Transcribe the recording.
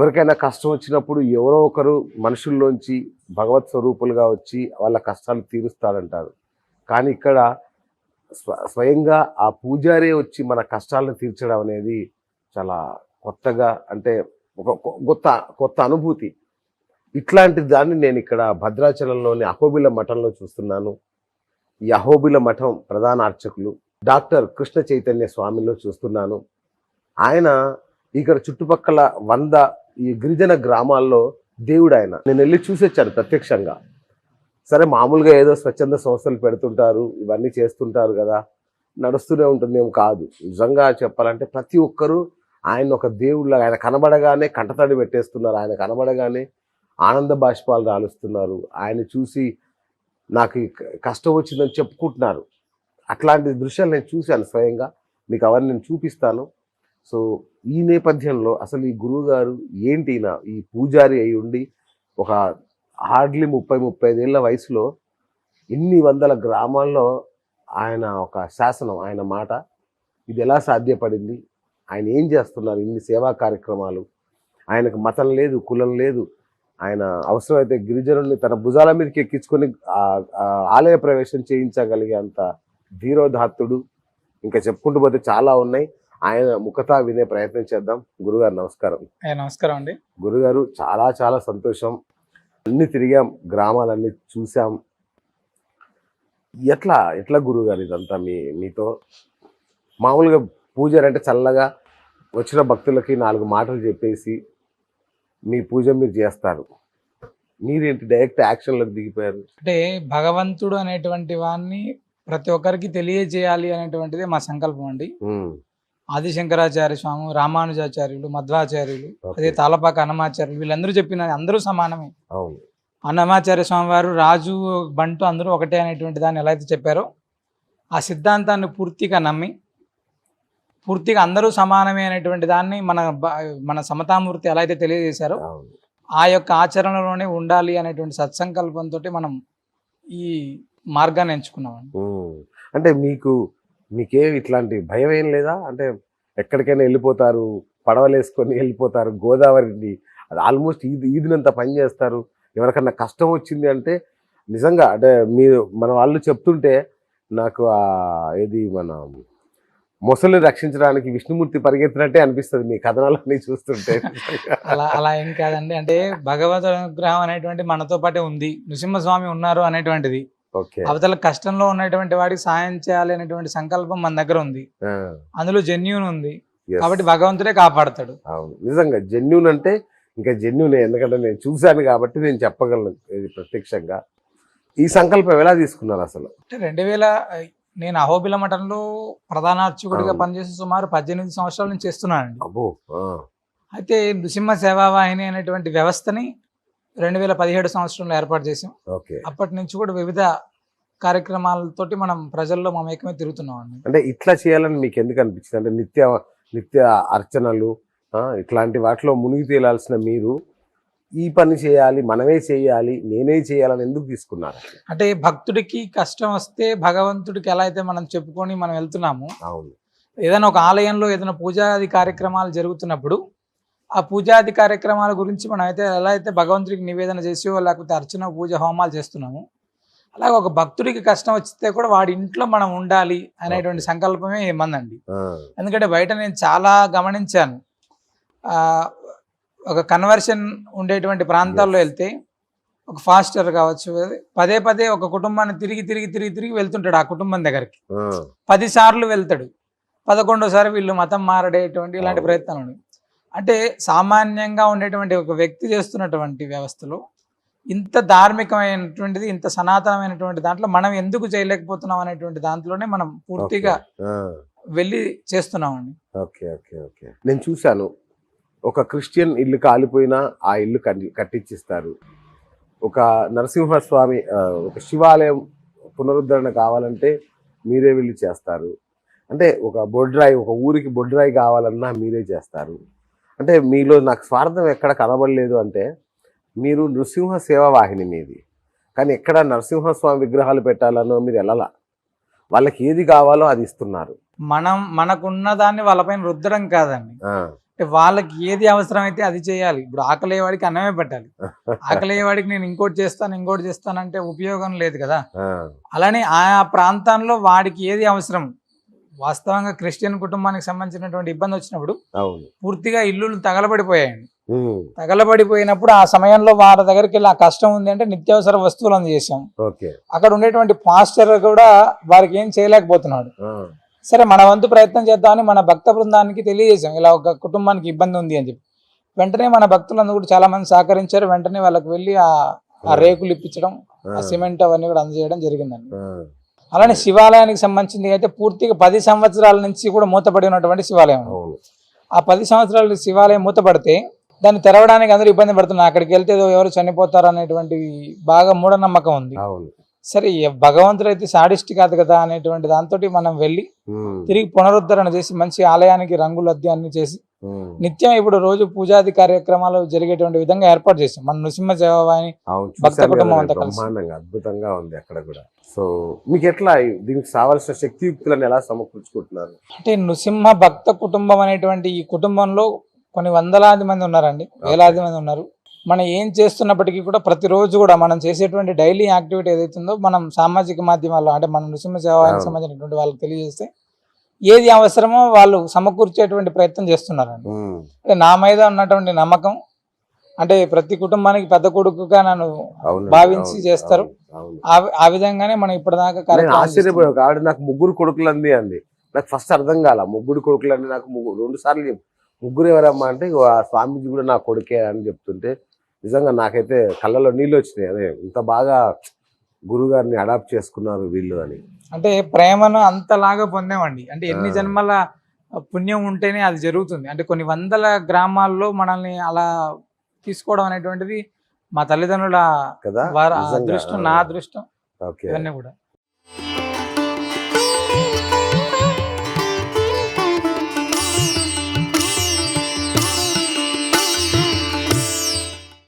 ఎవరికైనా కష్టం వచ్చినప్పుడు ఎవరో ఒకరు మనుషుల్లోంచి భగవత్ స్వరూపులుగా వచ్చి వాళ్ళ కష్టాలు తీరుస్తారంటారు. కానీ ఇక్కడ స్వ స్వయంగా ఆ పూజారే వచ్చి మన కష్టాలను తీర్చడం అనేది చాలా కొత్తగా అంటే ఒక కొ- కొత్త కొత్త అనుభూతి. ఇట్లాంటి దాన్ని నేను ఇక్కడ భద్రాచలంలోని అహోబిల మఠంలో చూస్తున్నాను. ఈ అహోబిల మఠం ప్రధాన అర్చకులు డాక్టర్ కృష్ణ చైతన్య స్వామిలో చూస్తున్నాను. ఆయన ఇక్కడ చుట్టుపక్కల వంద ఈ గిరిజన గ్రామాల్లో దేవుడు ఆయన నేను వెళ్ళి చూసొచ్చాను ప్రత్యక్షంగా. సరే మామూలుగా ఏదో స్వచ్ఛంద సంస్థలు పెడుతుంటారు ఇవన్నీ చేస్తుంటారు కదా. నడుస్తూనే ఉంటుందేం కాదు. నిజంగా చెప్పాలంటే ప్రతి ఒక్కరూ ఆయన ఒక దేవుళ్ళ ఆయన కనబడగానే కంటతడి పెట్టేస్తున్నారు. ఆయన కనబడగానే ఆనంద బాష్పాలు రాలుస్తున్నారు. ఆయన చూసి నాకు ఈ కష్టం వచ్చిందని చెప్పుకుంటున్నారు. అట్లాంటి దృశ్యాలు నేను చూశాను స్వయంగా. మీకు అవన్నీ నేను చూపిస్తాను. సో ఈ నేపథ్యంలో అసలు ఈ గురువు గారు ఏంటి ఈయన? ఈ పూజారి అయి ఉండి ఒక హార్డ్లీ ముప్పై ముప్పై ఐదేళ్ళ వయసులో ఇన్ని వందల గ్రామాల్లో ఆయన ఒక శాసనం ఆయన మాట ఇది ఎలా సాధ్యపడింది? ఆయన ఏం చేస్తున్నారు? ఇన్ని సేవా కార్యక్రమాలు. ఆయనకు మతం లేదు కులం లేదు. ఆయన అవసరమైతే గిరిజనుల్ని తన భుజాల మీదకి ఎక్కించుకొని ఆలయ ప్రవేశం చేయించగలిగే అంత ధీరోధాత్తుడు. ఇంకా చెప్పుకుంటూ పోతే చాలా ఉన్నాయి. ఆయన ముఖతా వినే ప్రయత్నం చేద్దాం. గురుగారు నమస్కారం. నమస్కారం అండి. గురుగారు చాలా చాలా సంతోషం. అన్ని తిరిగాం గ్రామాలన్నీ చూసాం. ఎట్లా ఎట్లా గురుగారు ఇదంతా మీ మీతో? మామూలుగా పూజారి అంటే చల్లగా వచ్చిన భక్తులకి నాలుగు మాటలు చెప్పేసి మీ పూజ మీరు చేస్తారు. మీరేంటి డైరెక్ట్ యాక్షన్లోకి దిగిపోయారు? అంటే భగవంతుడు అనేటువంటి వాడిని ప్రతి ఒక్కరికి తెలియజేయాలి అనేటువంటిదే మా సంకల్పం అండి. ఉమ్, ఆది శంకరాచార్య స్వామి రామానుజాచార్యులు మధ్వాచార్యులు. అదే తాళపాక అన్నమాచార్యులు వీళ్ళందరూ చెప్పిన అందరూ సమానమే అన్నమాచార్య స్వామి వారు రాజు బంటు అందరూ ఒకటే అనేటువంటి దాన్ని ఎలా అయితే చెప్పారో ఆ సిద్ధాంతాన్ని పూర్తిగా నమ్మి పూర్తిగా అందరూ సమానమే అనేటువంటి దాన్ని మన మన సమతామూర్తి ఎలా అయితే తెలియజేశారో ఆ యొక్క ఆచరణలోనే ఉండాలి అనేటువంటి సత్సంకల్పంతో మనం ఈ మార్గాన్ని ఎంచుకున్నామండి. అంటే మీకు మీకేం ఇట్లాంటి భయం ఏం లేదా? అంటే ఎక్కడికైనా వెళ్ళిపోతారు పడవలేసుకొని వెళ్ళిపోతారు గోదావరిని అది ఆల్మోస్ట్ ఈది ఈదినంత పని చేస్తారు. ఎవరికన్నా కష్టం వచ్చింది అంటే నిజంగా అంటే మీరు మన వాళ్ళు చెప్తుంటే నాకు ఏది మన మొసలిని రక్షించడానికి విష్ణుమూర్తి పరిగెత్తినట్టే అనిపిస్తుంది మీ కథనాలన్నీ చూస్తుంటే. అలా అలా ఏం కాదండి. అంటే భగవద్ అనుగ్రహం అనేటువంటి మనతో పాటే ఉంది. నృసింహస్వామి ఉన్నారు అనేటువంటిది. అవతల కష్టంలో ఉన్నటువంటి వాడికి సాయం చేయాలి అనేటువంటి సంకల్పం మన దగ్గర ఉంది. అందులో జెన్యున్ ఉంది. కాబట్టి భగవంతుడే కాపాడతాడు. అవును. నిజంగా జెన్యున్ అంటే ఇంకా జెన్యునే ఎందుకంటే నేను చూశాను కాబట్టి నేను చెప్పగలను ఇది ప్రత్యక్షంగా. ఈ సంకల్పం ఎలా తీసుకున్నారు అసలు? అంటే రెండు వేల నేను అహోబిల మఠంలో ప్రధాన అర్చకుడిగా. పనిచేసి సుమారు పద్దెనిమిది సంవత్సరాల నుంచి చేస్తున్నానండి. అబ్బో అయితే నృసింహ సేవావాహిని అనేటువంటి వ్యవస్థని రెండు వేల పదిహేడు సంవత్సరంలో ఏర్పాటు చేసాం ఓకే. అప్పటి నుంచి కూడా వివిధ కార్యక్రమాలతోటి మనం ప్రజల్లో మమేకమే తిరుగుతున్నాం అండి అంటే ఇట్లా చేయాలని మీకు ఎందుకు అనిపించింది? అంటే నిత్య నిత్య అర్చనలు ఇట్లాంటి వాటిలో మునిగి తేలాల్సిన మీరు ఈ పని చేయాలి మనమే చేయాలి నేనే చేయాలని ఎందుకు తీసుకున్నారు? అంటే భక్తుడికి కష్టం వస్తే భగవంతుడికి ఎలా అయితే మనం చెప్పుకొని మనం వెళ్తున్నాము అవును. ఏదైనా ఒక ఆలయంలో ఏదైనా పూజాది కార్యక్రమాలు జరుగుతున్నప్పుడు ఆ పూజాది కార్యక్రమాల గురించి మనం అయితే ఎలా అయితే భగవంతుడికి నివేదన చేసి లేకపోతే అర్చన పూజ హోమాలు చేస్తున్నాము అలాగే ఒక భక్తుడికి కష్టం వస్తే కూడా వాడి ఇంట్లో మనం ఉండాలి అనేటువంటి సంకల్పమే ఏమందండి ఎందుకంటే బయట నేను చాలా గమనించాను. ఆ, ఒక కన్వర్షన్ ఉండేటువంటి ప్రాంతాల్లో వెళ్తే ఒక ఫాస్టర్ కావచ్చు పదే పదే ఒక కుటుంబాన్ని తిరిగి తిరిగి తిరిగి తిరిగి వెళ్తుంటాడు ఆ కుటుంబం దగ్గరికి. పది సార్లు వెళ్తాడు. పదకొండోసారి వీళ్ళు మతం మారడేటువంటి ఇలాంటి. ప్రయత్నాలు ఉన్నాయి. అంటే సామాన్యంగా ఉండేటువంటి ఒక వ్యక్తి చేస్తున్నటువంటి వ్యవస్థలో ఇంత ధార్మికమైనటువంటిది ఇంత సనాతనమైనటువంటి దాంట్లో మనం ఎందుకు చేయలేకపోతున్నాం అనేటువంటి దాంట్లోనే మనం పూర్తిగా. వెళ్ళి చేస్తున్నామండి. Okay okay okay. నేను చూశాను. ఒక క్రిస్టియన్ ఇల్లు కాలిపోయినా ఆ ఇల్లు కట్టి- కట్టించిస్తారు. ఒక నరసింహస్వామి ఒక శివాలయం పునరుద్ధరణ కావాలంటే మీరే వెళ్ళి చేస్తారు. అంటే ఒక బొడ్రాయి ఒక ఊరికి బొడ్రాయి కావాలన్నా మీరే చేస్తారు. అంటే మీలో నాకు స్వార్థం ఎక్కడ కనబడలేదు అంటే మీరు నృసింహ సేవా వాహిని మీది. కానీ ఎక్కడ నరసింహస్వామి విగ్రహాలు పెట్టాలనో మీరు వెళ్ళాల వాళ్ళకి ఏది కావాలో అది ఇస్తున్నారు. మనం మనకున్న దాన్ని వాళ్ళపైన రుద్దడం కాదండి. ఆ, అంటే వాళ్ళకి ఏది అవసరమైతే అది చేయాలి. ఇప్పుడు ఆకలేవాడికి అన్నమే పెట్టాలి. ఆకలేవాడికి నేను ఇంకోటి చేస్తాను ఇంకోటి చేస్తానంటే ఉపయోగం లేదు కదా. ఆ, అలానే ఆయా ప్రాంతాల్లో వాడికి ఏది అవసరం? వాస్తవంగా క్రిస్టియన్ కుటుంబానికి సంబంధించినటువంటి ఇబ్బంది వచ్చినప్పుడు పూర్తిగా ఇల్లులు తగలబడిపోయాయండి. తగలబడిపోయినప్పుడు ఆ సమయంలో వారి దగ్గరికి వెళ్ళి ఆ కష్టం ఉంది అంటే నిత్యావసర వస్తువులు అందజేసాం అక్కడ ఉండేటువంటి పాస్టర్ కూడా వారికి ఏం చేయలేకపోతున్నాడు. సరే మన వంతు ప్రయత్నం చేద్దామని మన భక్త బృందానికి తెలియజేసాం ఇలా ఒక కుటుంబానికి ఇబ్బంది ఉంది అని చెప్పి. వెంటనే మన భక్తులందరూ కూడా చాలా మంది సహకరించారు. వెంటనే వాళ్ళకి వెళ్ళి ఆ రేకులు ఇప్పించడం ఆ, సిమెంట్ అవన్నీ కూడా అందజేయడం జరిగిందండి. అలానే శివాలయానికి సంబంధించింది అయితే పూర్తిగా పది సంవత్సరాల నుంచి కూడా మూతపడి ఉన్నటువంటి శివాలయం. ఆ పది సంవత్సరాలు శివాలయం మూతపడితే దాన్ని తెరవడానికి అందరూ ఇబ్బంది పడుతున్నారు. అక్కడికి వెళ్తే ఎవరు చనిపోతారు అనేటువంటి బాగా మూఢనమ్మకం ఉంది. సరే భగవంతుడు అయితే సాడిస్ట్ కాదు కదా అనేటువంటి దాంతో మనం వెళ్ళి తిరిగి పునరుద్ధరణ చేసి మంచి ఆలయానికి రంగులు అద్దె అన్ని చేసి నిత్యం ఇప్పుడు రోజు పూజాది కార్యక్రమాలు జరిగేటువంటి విధంగా ఏర్పాటు చేసాం మన నృసింహ సేవాని భక్త కుటుంబం అంతా. బ్రహ్మాండంగా అద్భుతంగా ఉంది అక్కడ కూడా. సో మీకు ఎట్లా దీనికి కావాల్సిన శక్తియుక్తులను ఎలా సమకూర్చుకుంటున్నారు? అంటే నృసింహ భక్త కుటుంబం అనేటువంటి ఈ కుటుంబంలో కొన్ని వందలాది మంది ఉన్నారండి. వేలాది మంది ఉన్నారు. మనం ఏం చేస్తున్నప్పటికీ కూడా ప్రతిరోజు కూడా మనం చేసేటువంటి డైలీ యాక్టివిటీ ఏదైతుందో మనం సామాజిక మాధ్యమాల్లో అంటే మన నృసింహ సేవానికి. సంబంధించినటువంటి వాళ్ళకి తెలియజేస్తే ఏది అవసరమో వాళ్ళు సమకూర్చేటువంటి ప్రయత్నం చేస్తున్నారండి. అంటే నా మీద ఉన్నటువంటి నమ్మకం అంటే ప్రతి కుటుంబానికి పెద్ద కొడుకుగా నన్ను భావించి చేస్తారు. ఆ ఆ విధంగానే మనం ఇప్పటిదాకా నేను కార్యక్రమం ఆశ్చర్యపోయా ఒక ఆవిడ నాకు ముగ్గురు కొడుకులు అంది. అంది నాకు ఫస్ట్ అర్థం కాల ముగ్గురు కొడుకులు అండి నాకు ముగ్గురు రెండు సార్లు ముగ్గురు ఎవరమ్మా అంటే స్వామీజీ కూడా నా కొడుకే అని చెప్తుంటే నిజంగా నాకైతే కళ్ళలో నీళ్ళు వచ్చినాయి. అదే ఇంత బాగా గురుగారిని అడాప్ట్ చేసుకున్నారు వీళ్ళు అని. అంటే ప్రేమను అంతలాగా పొందామండి. అంటే ఎన్ని. జన్మల పుణ్యం ఉంటేనే అది జరుగుతుంది. అంటే కొన్ని వందల గ్రామాల్లో మనల్ని అలా తీసుకోవడం అనేటువంటిది మా తల్లిదండ్రుల కదా. నా అదృష్టం. ఓకే. ఇవన్నీ కూడా.